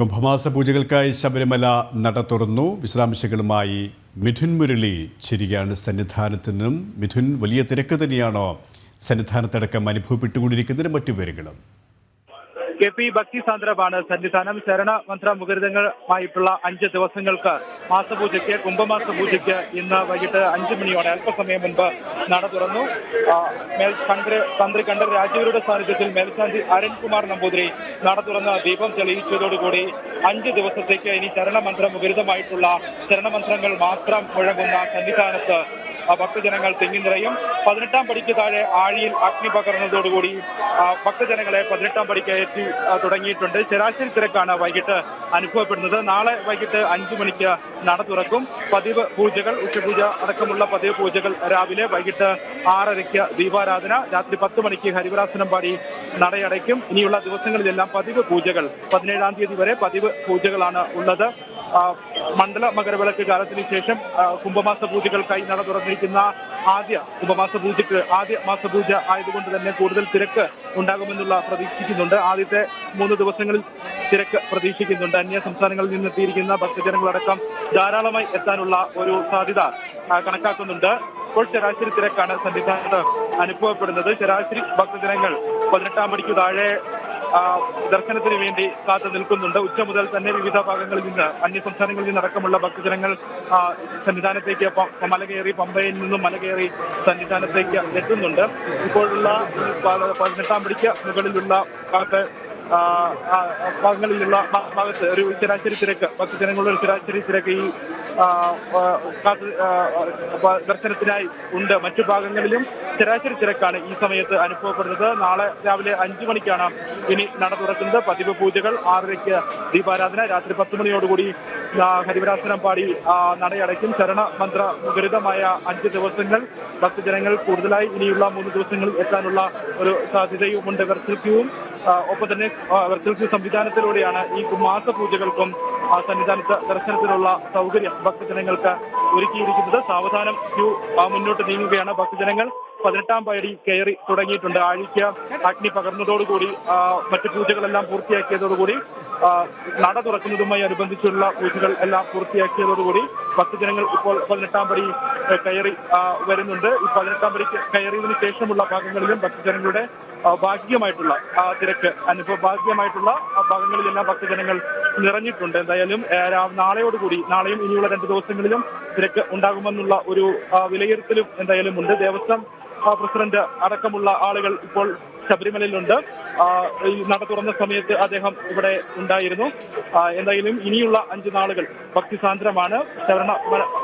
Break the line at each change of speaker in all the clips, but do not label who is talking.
കുംഭമാസ പൂജകൾക്കായി ശബരിമല നട തുറന്നു. വിശദാംശങ്ങളുമായി മിഥുൻ മുരളി ചിരികയാണ് സന്നിധാനത്ത് നിന്നും. മിഥുൻ വലിയ തിരക്ക് തന്നെയാണോ സന്നിധാനത്തടക്കം അനുഭവപ്പെട്ടുകൊണ്ടിരിക്കുന്നതിന് മറ്റു പേരുകളും
കെ പി ഭക്തി സാന്ദ്രമാണ് സന്നിധാനം ശരണ മന്ത്ര മുഖരിതങ്ങളുമായിട്ടുള്ള അഞ്ച് ദിവസങ്ങൾക്ക് മാസപൂജയ്ക്ക് കുംഭമാസ പൂജയ്ക്ക് ഇന്ന് വൈകിട്ട് അഞ്ചു മണിയോടെ അല്പസമയം മുൻപ് നട തുറന്നു. മേൽ തന്ത്രി തന്ത്രി കണ്ഠർ രാജീവരുടെ സാന്നിധ്യത്തിൽ മേൽശാന്തി അരുൺകുമാർ നമ്പൂതിരി നട തുറന്ന് ദീപം തെളിയിച്ചതോടുകൂടി അഞ്ച് ദിവസത്തേക്ക് ഇനി ശരണമന്ത്ര മുഖരിതമായിട്ടുള്ള ശരണമന്ത്രങ്ങൾ മാത്രം മുഴങ്ങുന്ന സന്നിധാനത്ത് ഭക്തജനങ്ങൾ തിങ്ങി നിറയും. പതിനെട്ടാം പടിക്ക് താഴെ ആഴിയിൽ അഗ്നി പകർന്നതോടുകൂടി ഭക്തജനങ്ങളെ പതിനെട്ടാം പടിക്ക് എത്തി തുടങ്ങിയിട്ടുണ്ട്. ശരാശരി തിരക്കാണ് വൈകിട്ട് അനുഭവപ്പെടുന്നത്. നാളെ വൈകിട്ട് അഞ്ചു മണിക്ക് നട തുറക്കും. പതിവ് പൂജകൾ ഉച്ചപൂജ അടക്കമുള്ള പതിവ് പൂജകൾ രാവിലെ വൈകിട്ട് ആറരയ്ക്ക് ദീപാരാധന. രാത്രി പത്ത് മണിക്ക് ഹരിവരാസനം പാടി നടയടയ്ക്കും. ഇനിയുള്ള ദിവസങ്ങളിലെല്ലാം പതിവ് പൂജകൾ. പതിനേഴാം തീയതി വരെ പതിവ് പൂജകളാണ് ഉള്ളത്. മണ്ഡല മകരവിളക്ക് കാലത്തിന് ശേഷം കുംഭമാസ പൂജകൾക്കായി നട തുറന്നിരിക്കുന്ന ആദ്യ ഉപമാസ പൂജയ്ക്ക് ആദ്യ മാസപൂജ ആയതുകൊണ്ട് തന്നെ കൂടുതൽ തിരക്ക് ഉണ്ടാകുമെന്നുള്ള പ്രതീക്ഷിക്കുന്നുണ്ട്. ആദ്യത്തെ മൂന്ന് ദിവസങ്ങളിൽ തിരക്ക് പ്രതീക്ഷിക്കുന്നുണ്ട്. അന്യ സംസ്ഥാനങ്ങളിൽ നിന്നെത്തിയിരിക്കുന്ന ഭക്തജനങ്ങളടക്കം ധാരാളമായി എത്താനുള്ള ഒരു സാധ്യത കണക്കാക്കുന്നുണ്ട്. ഇപ്പോൾ ശരാശരി തിരക്കാണ് സന്നിധാനത്ത് അനുഭവപ്പെടുന്നത്. ശരാശരി ഭക്തജനങ്ങൾ പതിനെട്ടാം മണിക്ക് താഴെ ദർശനത്തിന് വേണ്ടി കാത്തു നിൽക്കുന്നുണ്ട്. ഉച്ച മുതൽ തന്നെ വിവിധ ഭാഗങ്ങളിൽ നിന്ന് അന്യ സംസ്ഥാനങ്ങളിൽ നിന്നടക്കമുള്ള ഭക്തജനങ്ങൾ സന്നിധാനത്തേക്ക് മലകയറി മല കയറി പമ്പയിൽ നിന്നും മല കയറി സന്നിധാനത്തേക്ക് എത്തുന്നുണ്ട്. ഇപ്പോഴുള്ള പതിനെട്ടാം പടിക്ക് മുകളിലുള്ള ഭാഗത്ത് ഭാഗങ്ങളിലുള്ള ഭാഗത്ത് ഒരു ശരാശരി തിരക്ക്. ഭക്തജനങ്ങളുടെ ഒരു ശരാശരി തിരക്ക് ഈ ദർശനത്തിനായി ഉണ്ട്. മറ്റു ഭാഗങ്ങളിലും ശരാശരി തിരക്കാണ് ഈ സമയത്ത് അനുഭവപ്പെടുന്നത്. നാളെ രാവിലെ അഞ്ചു മണിക്കാണ് ഇനി നട തുറക്കുന്നത്. പതിവ് പൂജകൾ ആറരയ്ക്ക് ദീപാരാധന. രാത്രി പത്ത് മണിയോടുകൂടി ഹരിവരാസനം പാടി നടയടയ്ക്കും. ചരണ മന്ത്ര മുഖരിതമായ അഞ്ച് ദിവസങ്ങൾ ഭക്തജനങ്ങൾ കൂടുതലായി ഇനിയുള്ള മൂന്ന് ദിവസങ്ങളിൽ എത്താനുള്ള ഒരു സാധ്യതയുമുണ്ട്. വെർച്വൽ ക്യൂവും ഒപ്പം തന്നെ വെർച്വൽ ക്യൂ സംവിധാനത്തിലൂടെയാണ് ഈ മാസ പൂജകൾക്കും ആ, സന്നിധാനത്ത് ദർശനത്തിനുള്ള സൗകര്യം ഭക്തജനങ്ങൾക്ക് ഒരുക്കിയിരിക്കുന്നത്. സാവധാനം ക്യൂ ആ, മുന്നോട്ട് നീങ്ങുകയാണ് ഭക്തജനങ്ങൾ. പതിനെട്ടാം പടി കയറി തുടങ്ങിയിട്ടുണ്ട്. ആഴ്ച അഗ്നി പകർന്നതോടുകൂടി മറ്റ് പൂജകളെല്ലാം പൂർത്തിയാക്കിയതോടുകൂടി നട തുറക്കുന്നതുമായി അനുബന്ധിച്ചുള്ള പൂജകൾ എല്ലാം പൂർത്തിയാക്കിയതോടുകൂടി ഭക്തജനങ്ങൾ ഇപ്പോൾ പതിനെട്ടാം പടി കയറി വരുന്നുണ്ട്. ഈ പതിനെട്ടാം പടി കയറിയതിനു ശേഷമുള്ള ഭാഗങ്ങളിലും ഭക്തജനങ്ങളുടെ ഭാഗികമായിട്ടുള്ള തിരക്ക് അനുഭവ ഭാഗികമായിട്ടുള്ള ഭാഗങ്ങളിലെല്ലാം ഭക്തജനങ്ങൾ നിറഞ്ഞിട്ടുണ്ട്. എന്തായാലും നാളെയോടുകൂടി നാളെയും ഇനിയുള്ള രണ്ട് ദിവസങ്ങളിലും തിരക്ക് ഉണ്ടാകുമെന്നുള്ള ഒരു വിലയിരുത്തലും എന്തായാലും ഉണ്ട്. ദേവസ്വം പ്രസിഡന്റ് അടക്കമുള്ള ആളുകൾ ഇപ്പോൾ ശബരിമലയിലുണ്ട്. ഈ നട തുറന്ന സമയത്ത് അദ്ദേഹം ഇവിടെ ഉണ്ടായിരുന്നു. എന്തായാലും ഇനിയുള്ള അഞ്ച് നാളുകൾ ഭക്തിസാന്ദ്രമാണ്. ശരണ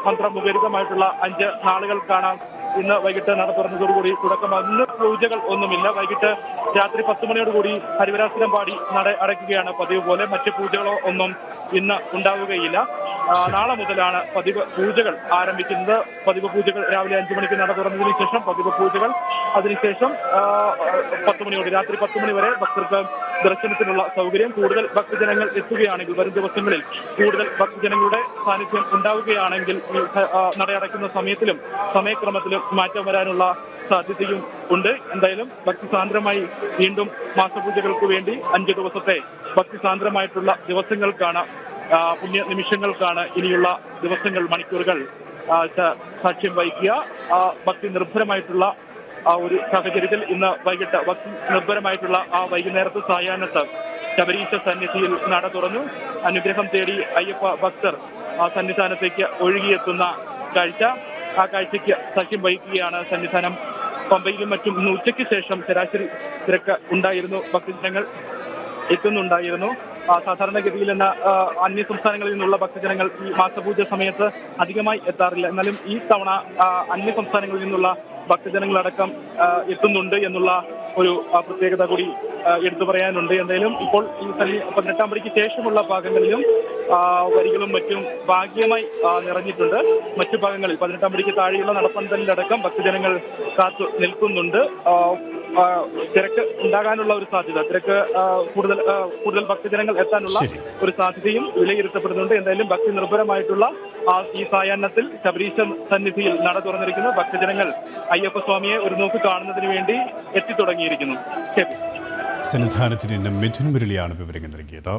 മന്ത്രമുപരിതമായിട്ടുള്ള അഞ്ച് നാളുകൾക്കാണ് ഇന്ന് വൈകിട്ട് നട തുറന്നതോടുകൂടി തുടക്കമാകും ഇന്ന് പൂജകൾ ഒന്നുമില്ല. വൈകിട്ട് രാത്രി പത്ത് മണിയോടുകൂടി ഹരിവരാസുരം പാടി നട അടയ്ക്കുകയാണ് പതിവ് പോലെ. മറ്റ് പൂജകളോ ഒന്നും ഇന്ന് ഉണ്ടാവുകയില്ല. നാളെ മുതലാണ് പതിവ് പൂജകൾ ആരംഭിക്കുന്നത്. പതിവ് പൂജകൾ രാവിലെ അഞ്ചു മണിക്ക് നട തുറന്നതിന് ശേഷം പതിവ് പൂജകൾ. അതിനുശേഷം പത്ത് മണിയോടെ രാത്രി പത്ത് മണി വരെ ഭക്തർക്ക് ദർശനത്തിനുള്ള സൗകര്യം. കൂടുതൽ ഭക്തജനങ്ങൾ എത്തുകയാണെങ്കിൽ വരും ദിവസങ്ങളിൽ കൂടുതൽ ഭക്തജനങ്ങളുടെ സാന്നിധ്യം ഉണ്ടാവുകയാണെങ്കിൽ നടയടക്കുന്ന സമയത്തിലും സമയക്രമത്തിലും മാറ്റം വരാനുള്ള സാധ്യതയും ഉണ്ട്. എന്തായാലും ഭക്തിസാന്ദ്രമായി വീണ്ടും മാസപൂജകൾക്ക് വേണ്ടി അഞ്ചു ദിവസത്തെ ഭക്തിസാന്ദ്രമായിട്ടുള്ള ദിവസങ്ങൾക്കാണ് പുണ്യ നിമിഷങ്ങൾക്കാണ് ഇനിയുള്ള ദിവസങ്ങൾ മണിക്കൂറുകൾ സാക്ഷ്യം വഹിക്കുക. ഭക്തി നിർഭരമായിട്ടുള്ള ആ ഒരു സാഹചര്യത്തിൽ ഇന്ന് വൈകിട്ട് ഭക്തി നിർഭരമായിട്ടുള്ള ആ വൈകുന്നേരത്തെ സായാഹ്നത്ത് ശബരീശ സന്നിധിയിൽ നട തുറന്നു. അനുഗ്രഹം തേടി അയ്യപ്പ ഭക്തർ ആ സന്നിധാനത്തേക്ക് ഒഴുകിയെത്തുന്ന കാഴ്ച. ആ കാഴ്ചയ്ക്ക് സാക്ഷ്യം വഹിക്കുകയാണ് സന്നിധാനം പമ്പയിലും മറ്റും. ഇന്ന് ഉച്ചയ്ക്ക് ശേഷം ശരാശരി തിരക്ക് ഉണ്ടായിരുന്നു. ഭക്തജനങ്ങൾ എത്തുന്നുണ്ടായിരുന്നു. സാധാരണഗതിയിൽ എന്ന അന്യ സംസ്ഥാനങ്ങളിൽ നിന്നുള്ള ഭക്തജനങ്ങൾ ഈ മാസപൂജ സമയത്ത് അധികമായി എത്താറില്ല. എന്നാലും ഈ തവണ അന്യ സംസ്ഥാനങ്ങളിൽ നിന്നുള്ള ഭക്തജനങ്ങളടക്കം എത്തുന്നുണ്ട് എന്നുള്ള ഒരു പ്രത്യേകത കൂടി എടുത്തു പറയാനുണ്ട്. എന്തായാലും ഇപ്പോൾ ഈ പതിനെട്ടാം പടിക്ക് ശേഷമുള്ള ഭാഗങ്ങളിലും വരികളും മറ്റും ഭാഗ്യമായി നിറഞ്ഞിട്ടുണ്ട്. മറ്റു ഭാഗങ്ങളിൽ പതിനെട്ടാം പടിക്ക് താഴെയുള്ള നടപ്പന്തലിലടക്കം ഭക്തജനങ്ങൾ കാത്തു നിൽക്കുന്നുണ്ട്. തിരക്ക് ഉണ്ടാകാനുള്ള ഒരു സാധ്യത. തിരക്ക് കൂടുതൽ കൂടുതൽ ഭക്തജനങ്ങൾ എത്താനുള്ള ഒരു സാധ്യതയും വിലയിരുത്തപ്പെടുന്നുണ്ട്. എന്തായാലും ഭക്തി നിർഭരമായിട്ടുള്ള ആ ഈ സായാഹ്നത്തിൽ ശബരീശ സന്നിധിയിൽ നട തുറന്നിരിക്കുന്ന ഭക്തജനങ്ങൾ അയ്യപ്പസ്വാമിയെ ഒരു നോക്ക് കാണുന്നതിന് വേണ്ടി എത്തിത്തുടങ്ങിയിരിക്കുന്നു.
സന്നിധാനത്തിന് മിഥുൻ മുരളിയാണ് വിവരങ്ങൾ നൽകിയത്.